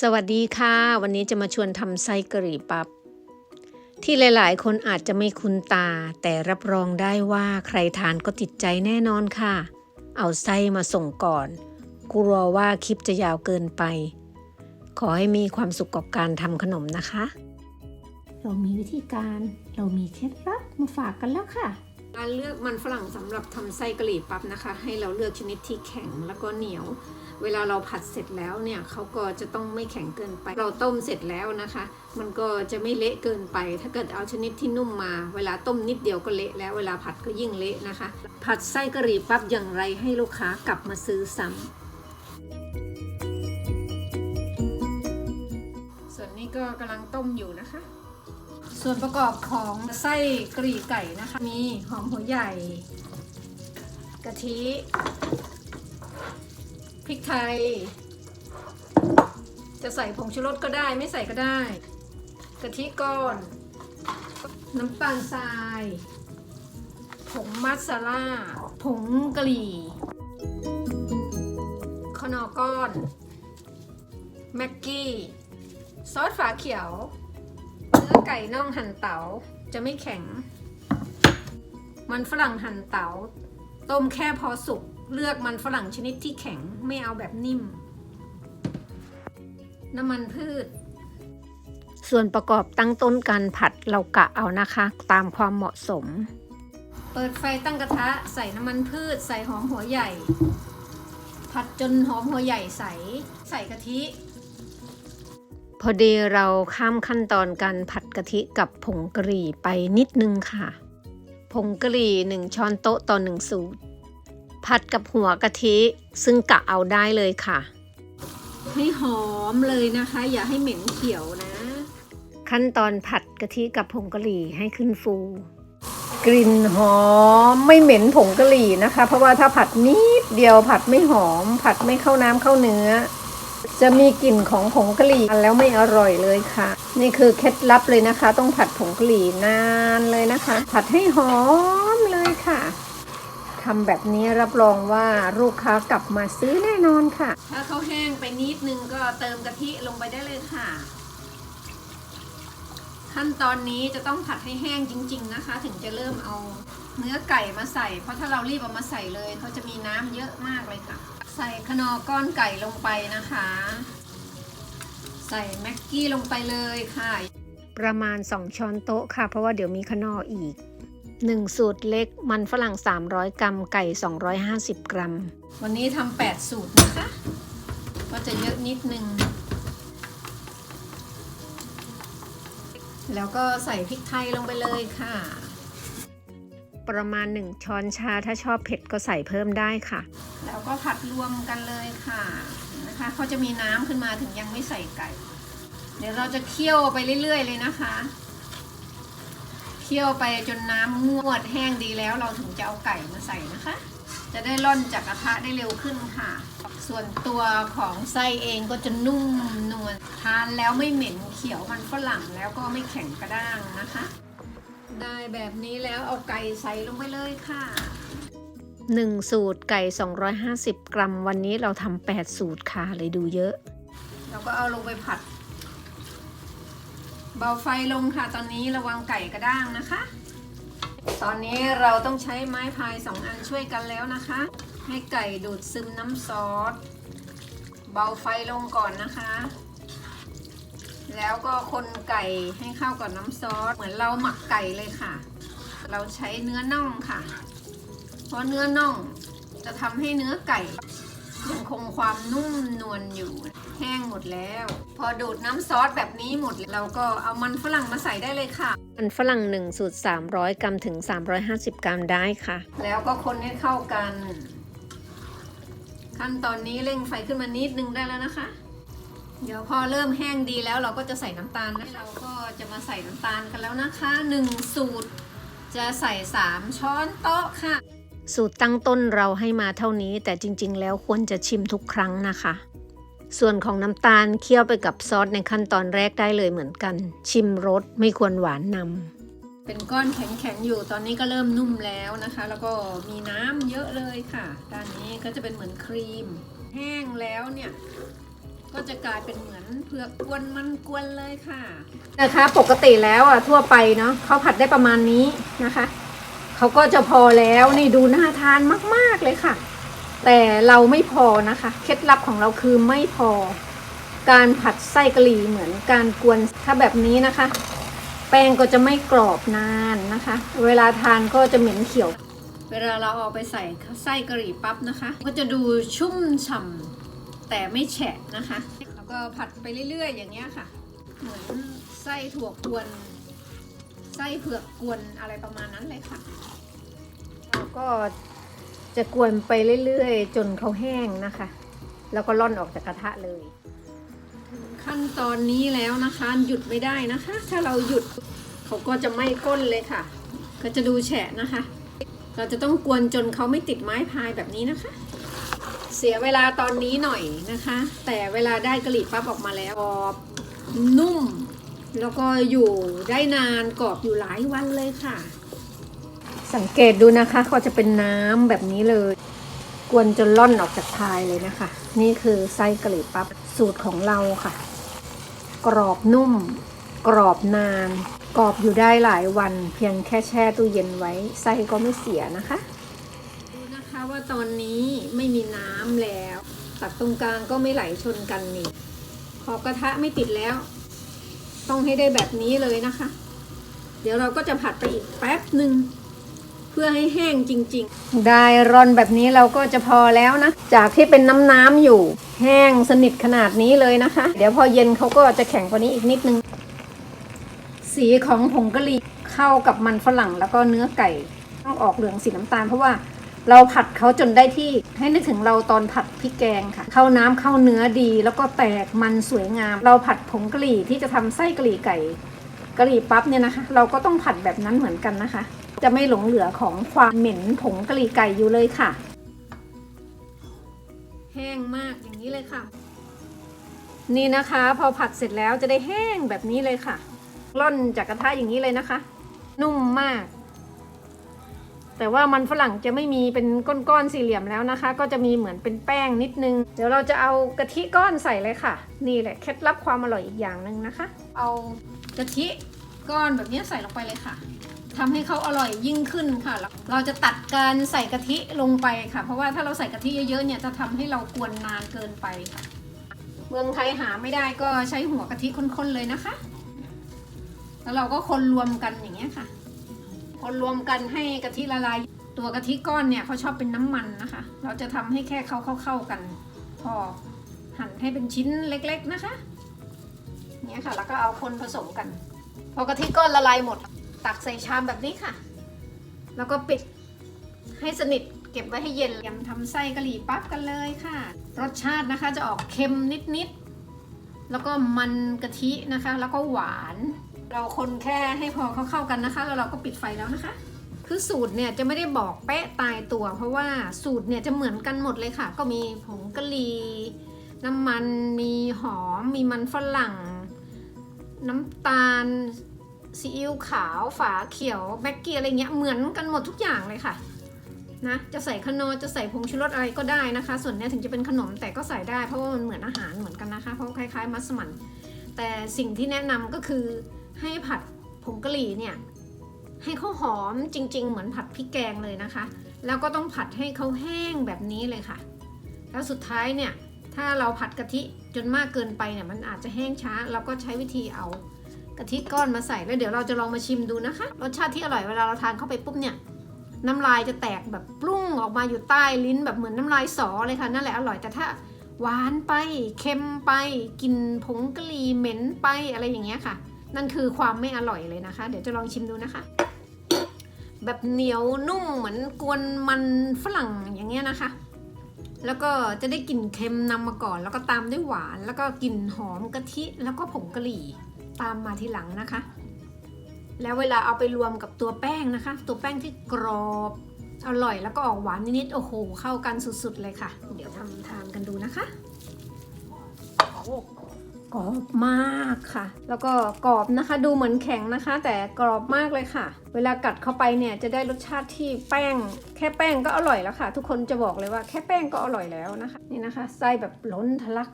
สวัสดีค่ะ วันนี้จะมาชวนทำไส้กะหรี่ปั๊บที่หลายๆ คนอาจจะไม่คุ้นตา แต่รับรองได้ว่าใครทานก็ติดใจแน่นอนค่ะ เอาไส้มาส่งก่อนกลัวว่าคลิปจะยาวเกินไป ขอให้มีความสุขกับการทำขนมนะคะ เรามีวิธีการเรามีเคล็ดลับมาฝากกันแล้วค่ะ การเลือกมันฝรั่งสำหรับทำไส้กะหรี่ปั๊บนะคะ ให้เราเลือกชนิดที่แข็งแล้วก็เหนียว เวลาเราผัดเสร็จแล้วเนี่ยเขาก็จะต้องไม่แข็งเกินไป เราต้มเสร็จแล้วนะคะ มันก็จะไม่เละเกินไป ถ้าเกิดเอาชนิดที่นุ่มมา เวลาต้มนิดเดียวก็เละแล้วเวลาผัดก็ยิ่งเละนะคะ ผัดไส้กะหรี่ปั๊บอย่างไรให้ลูกค้ากลับมาซื้อซ้ำส่วนนี้ก็กำลังต้มอยู่นะคะ ส่วนประกอบของไส้กรีไก่นะคะ มีหอมหัวใหญ่ กะทิพริกไทย จะใส่ผงชูรสก็ได้ไม่ใส่ก็ได้ กะทิก้อน น้ำตาลทราย ผงมัสซาล่าผงกะหรี่ขนอก้อน แม็กกี้ ซอสฝาเขียว เนื้อไก่น่องหั่นเตา๋าจะไม่แข็ง มันฝรั่งหั่นเตา๋าต้มแค่พอสุก เลือกมันฝรั่งชนิดที่แข็งไม่เอาแบบนิ่ม น้ำมันพืช ส่วนประกอบตั้งต้นการผัดเรากะเอานะคะ ตามความเหมาะสม เปิดไฟตั้งกระทะใส่น้ำมันพืช ใส่หอมหัวใหญ่ ผัดจนหอมหัวใหญ่ใส ใส่กะทิ พอดีเราข้ามขั้นตอนการผัดกะทิกับผงกะหรี่ไปนิดนึงค่ะ ผงกะหรี่หนึ่งช้อนโต๊ะต่อหนึ่งสูตร ผัดกับหัวกะทิซึ่งกะเอาได้เลยค่ะ ให้หอมเลยนะคะ อย่าให้เหม็นเขียวนะ ขั้นตอนผัดกะทิกับผงกะหรี่ให้ขึ้นฟู กลิ่นหอมไม่เหม็นผงกะหรี่นะคะ เพราะว่าถ้าผัดนิดเดียวผัดไม่หอม ผัดไม่เข้าน้ำเข้าเนื้อ จะมีกลิ่นของผงกะหรี่แล้วไม่อร่อยเลยค่ะ นี่คือเคล็ดลับเลยนะคะ ต้องผัดผงกะหรี่นานเลยนะคะ ผัดให้หอมเลยค่ะทำแบบนี้รับรองว่าลูกค้ากลับมาซื้อแน่นอนค่ะ ถ้าเขาแห้งไปนิดนึงก็เติมกะทิลงไปได้เลยค่ะ ขั้นตอนนี้จะต้องผัดให้แห้งจริง ๆนะคะ ถึงจะเริ่มเอาเนื้อไก่มาใส่ เพราะถ้าเรารีบเอามาใส่เลยเขาจะมีน้ำเยอะมากเลยค่ะ ใส่ขนอก้อนไก่ลงไปนะคะ ใส่แม็กกี้ลงไปเลยค่ะ ประมาณ 2 ช้อนโต๊ะค่ะ เพราะว่าเดี๋ยวมีขนออีก 1 สูตรเล็กมันฝรั่ง 300 กรัม ไก่ 250 กรัม วันนี้ทำ8สูตรนะคะ ก็จะเยอะนิดนึง แล้วก็ใส่พริกไทยลงไปเลยค่ะ ประมาณ 1 ช้อนชาถ้าชอบเผ็ดก็ใส่เพิ่มได้ค่ะ แล้วก็ผัดรวมกันเลยค่ะนะคะเขาจะมีน้ำขึ้นมาถึงยังไม่ใส่ไก่ เดี๋ยวเราจะเคี่ยวไปเรื่อย ๆ เลยนะคะ เคี่ยวไปจนน้ำงวดแห้งดีแล้วเราถึงจะเอาไก่มาใส่นะคะ จะได้ร่อนจากกระทะได้เร็วขึ้นค่ะ ส่วนตัวของไส้เองก็จะนุ่มนวลทานแล้วไม่เหม็นเขียวมันฝรั่งแล้วก็ไม่แข็งกระด้างนะคะ ได้แบบนี้แล้วเอาไก่ใส่ลงไปเลยค่ะ1สูตรไก่ 250 กรัม วันนี้เราทำ8สูตรค่ะเลยดูเยอะ เราก็เอาลงไปผัด เบาไฟลงค่ะ ตอนนี้ระวังไก่กระด้างนะคะ ตอนนี้เราต้องใช้ไม้พายสองอันช่วยกันแล้วนะคะ ให้ไก่ดูดซึมน้ำซอส เบาไฟลงก่อนนะคะ แล้วก็คนไก่ให้เข้ากับน้ำซอส เหมือนเราหมักไก่เลยค่ะ เราใช้เนื้อน่องค่ะ เพราะเนื้อน่องจะทำให้เนื้อไก่ยังคงความนุ่มนวลอยู่แห้งหมดแล้ว พอดูดน้ำซอสแบบนี้หมดเราก็เอามันฝรั่งมาใส่ได้เลยค่ะ มันฝรั่ง1สูตร300 กรัมถึง 350 กรัมได้ค่ะ แล้วก็คนให้เข้ากัน ขั้นตอนนี้เร่งไฟขึ้นมานิดนึงได้แล้วนะคะ เดี๋ยวพอเริ่มแห้งดีแล้วเราก็จะใส่น้ำตาลนะเราก็จะมาใส่น้ำตาลกันแล้วนะคะ1สูตร จะใส่ 3 ช้อนโต๊ะค่ะ สูตรตั้งต้นเราให้มาเท่านี้แต่จริง ๆ แล้วควรจะชิมทุกครั้งนะคะ ส่วนของน้ำตาลเคี่ยวไปกับซอสในขั้นตอนแรกได้เลยเหมือนกัน ชิมรสไม่ควรหวานนำเป็นก้อนแข็งๆอยู่ตอนนี้ก็เริ่มนุ่มแล้วนะคะ แล้วก็มีน้ำเยอะเลยค่ะ ด้านนี้ก็จะเป็นเหมือนครีม แห้งแล้วเนี่ย ก็จะกลายเป็นเหมือนเผือกกวนมันกวนเลยค่ะ นะคะปกติแล้วอะทั่วไปเนาะเขาผัดได้ประมาณนี้นะคะเขาก็จะพอแล้วนี่ดูน่าทานมาก ๆเลยค่ะ แต่เราไม่พอนะคะ เคล็ดลับของเราคือไม่พอ การผัดไส้กะหรี่เหมือนการกวนถ้าแบบนี้นะคะ แป้งก็จะไม่กรอบนานนะคะ เวลาทานก็จะเหม็นเขียว เวลาเราเอาไปใส่ไส้กะหรี่ปั๊บนะคะ ก็จะดูชุ่มฉ่ำ แต่ไม่แฉะนะคะ แล้วก็ผัดไปเรื่อยๆ อย่างเงี้ยค่ะ เหมือนไส้ถั่วกวน ไส้เผือกกวนอะไรประมาณนั้นเลยค่ะเราก็จะกวนไปเรื่อยๆ จนเขาแห้งนะคะ แล้วก็ร่อนออกจากกระทะเลยขั้นตอนนี้แล้วนะคะหยุดไม่ได้นะคะ ถ้าเราหยุดเขาก็จะไม่ก้นเลยค่ะ ก็จะดูแฉะนะคะ เราจะต้องกวนจนเขาไม่ติดไม้พายแบบนี้นะคะ เสียเวลาตอนนี้หน่อยนะคะ แต่เวลาได้กะหรี่ปั๊บออกมาแล้วกรอบนุ่ม แล้วก็อยู่ได้นานกรอบอยู่หลายวันเลยค่ะ สังเกตดูนะคะก็จะเป็นน้ำแบบนี้เลย กวนจนล่อนออกจากพายเลยนะคะ นี่คือไส้กะหรี่ปั๊บสูตรของเราค่ะ กรอบนุ่ม กรอบนาน กรอบอยู่ได้หลายวัน เพียงแค่แช่ตู้เย็นไว้ไส้ก็ไม่เสียนะคะดูนะคะ ว่าตอนนี้ไม่มีน้ำแล้วตัดตรงกลางก็ไม่ไหลชนกันนี่ขอบกระทะไม่ติดแล้ว ต้องให้ได้แบบนี้เลยนะคะ เดี๋ยวเราก็จะผัดไปอีกแป๊บหนึ่งเพื่อให้แห้งจริง ๆ ได้ร่อนแบบนี้เราก็จะพอแล้วนะ จากที่เป็นน้ำน้ำๆอยู่ แห้งสนิทขนาดนี้เลยนะคะ เดี๋ยวพอเย็นเขาก็จะแข็งกว่านี้อีกนิดนึง สีของผงกะหรี่เข้ากับมันฝรั่งแล้วก็เนื้อไก่ ต้องออกเหลืองสีน้ำตาลเพราะว่า เราผัดเขาจนได้ที่ให้นึกถึงเราตอนผัดพริกแกงค่ะ เข้าน้ำเข้าเนื้อดี แล้วก็แตกมันสวยงาม เราผัดผงกะหรี่ที่จะทำไส้กะหรี่ไก่กะหรี่ปั๊บเนี่ยนะคะ เราก็ต้องผัดแบบนั้นเหมือนกันนะคะ จะไม่หลงเหลือของความเหม็นผงกะหรี่ไก่อยู่เลยค่ะ แห้งมากอย่างนี้เลยค่ะ นี่นะคะ พอผัดเสร็จแล้วจะได้แห้งแบบนี้เลยค่ะร่อนจากกระทะอย่างนี้เลยนะคะ นุ่มมาก แต่ว่ามันฝรั่งจะไม่มีเป็นก้อนๆสี่เหลี่ยมแล้วนะคะ ก็จะมีเหมือนเป็นแป้งนิดนึง เดี๋ยวเราจะเอากะทิก้อนใส่เลยค่ะ นี่แหละเคล็ดลับความอร่อยอีกอย่างหนึ่งนะคะ เอากะทิก้อนแบบนี้ใส่ลงไปเลยค่ะทำให้เขาอร่อยยิ่งขึ้นค่ะ เราจะตัดการใส่กะทิลงไปค่ะ เพราะว่าถ้าเราใส่กะทิเยอะๆเนี่ยจะทำให้เรากวนนานเกินไปค่ะ เมืองไทยหาไม่ได้ก็ใช้หัวกะทิข้นๆเลยนะคะ แล้วเราก็คนรวมกันอย่างเงี้ยค่ะ คนรวมกันให้กะทิละลาย ตัวกะทิก้อนเนี่ยเขาชอบเป็นน้ำมันนะคะ เราจะทำให้แค่เขาเข้าๆกัน พอหั่นให้เป็นชิ้นเล็กๆนะคะเนี้ยค่ะแล้วก็เอาคนผสมกัน พอกะทิก้อนละลายหมด ตักใส่ชามแบบนี้ค่ะ แล้วก็ปิดให้สนิทเก็บไว้ให้เย็นยำทำไส้กะหรี่ปั๊บกันเลยค่ะ รสชาตินะคะจะออกเค็มนิดๆแล้วก็มันกะทินะคะ แล้วก็หวาน เราคนแค่ให้พอเขาเข้ากันนะคะ แล้วเราก็ปิดไฟแล้วนะคะ คือสูตรเนี่ยจะไม่ได้บอกเป๊ะตายตัว เพราะว่าสูตรเนี่ยจะเหมือนกันหมดเลยค่ะ ก็มีผงกะหรี่น้ำมันมีหอม มีมันฝรั่ง น้ำตาลซีอิ๊วขาวฝาเขียวแบกเกี้อะไรเงี้ยเหมือนกันหมดทุกอย่างเลยค่ะนะจะใส่ขนอจะใส่ผงชูรสอะไรก็ได้นะคะ ส่วนเนี้ยถึงจะเป็นขนมแต่ก็ใส่ได้เพราะว่ามันเหมือนอาหารเหมือนกันนะคะ เพราะคล้ายๆ มัสมั่นแต่สิ่งที่แนะนำก็คือ ให้ผัดผงกะหรี่เนี่ยให้เขาหอมจริง ๆ เหมือนผัดพริกแกงเลยนะคะ แล้วก็ต้องผัดให้เขาแห้งแบบนี้เลยค่ะ แล้วสุดท้ายเนี่ยถ้าเราผัดกะทิจนมากเกินไปเนี่ยมันอาจจะแห้งช้าเราก็ใช้วิธีเอากะทิก้อนมาใส่แล้วเดี๋ยวเราจะลองมาชิมดูนะคะรสชาติที่อร่อยเวลาเราทานเข้าไปปุ๊บเนี่ยน้ำลายจะแตกแบบปรุ้งออกมาอยู่ใต้ลิ้นแบบเหมือนน้ำลายสอเลยค่ะนั่นแหละอร่อยแต่ถ้าหวานไปเค็มไปกลินผงกะหรี่เหม็นไปอะไรอย่างเงี้ยค่ะ นั่นคือความไม่อร่อยเลยนะคะ เดี๋ยวจะลองชิมดูนะคะ แบบเหนียวนุ่มเหมือนกวนมันฝรั่งอย่างเงี้ยนะคะ แล้วก็จะได้กลิ่นเค็มนำมาก่อน แล้วก็ตามด้วยหวาน แล้วก็กลิ่นหอมกะทิ แล้วก็ผงกะหรี่ตามมาทีหลังนะคะ แล้วเวลาเอาไปรวมกับตัวแป้งนะคะ ตัวแป้งที่กรอบอร่อยแล้วก็ออกหวานนิดๆโอ้โห เข้ากันสุดๆเลยค่ะ เดี๋ยวทำทานกันดูนะคะ กรอบมากค่ะ แล้วก็กรอบนะคะดูเหมือนแข็งนะคะ แต่กรอบมากเลยค่ะ เวลากัดเข้าไปเนี่ยจะได้รสชาติที่แป้ง แค่แป้งก็อร่อยแล้วค่ะ ทุกคนจะบอกเลยว่าแค่แป้งก็อร่อยแล้วนะคะ นี่นะคะไส้แบบล้นทะลัก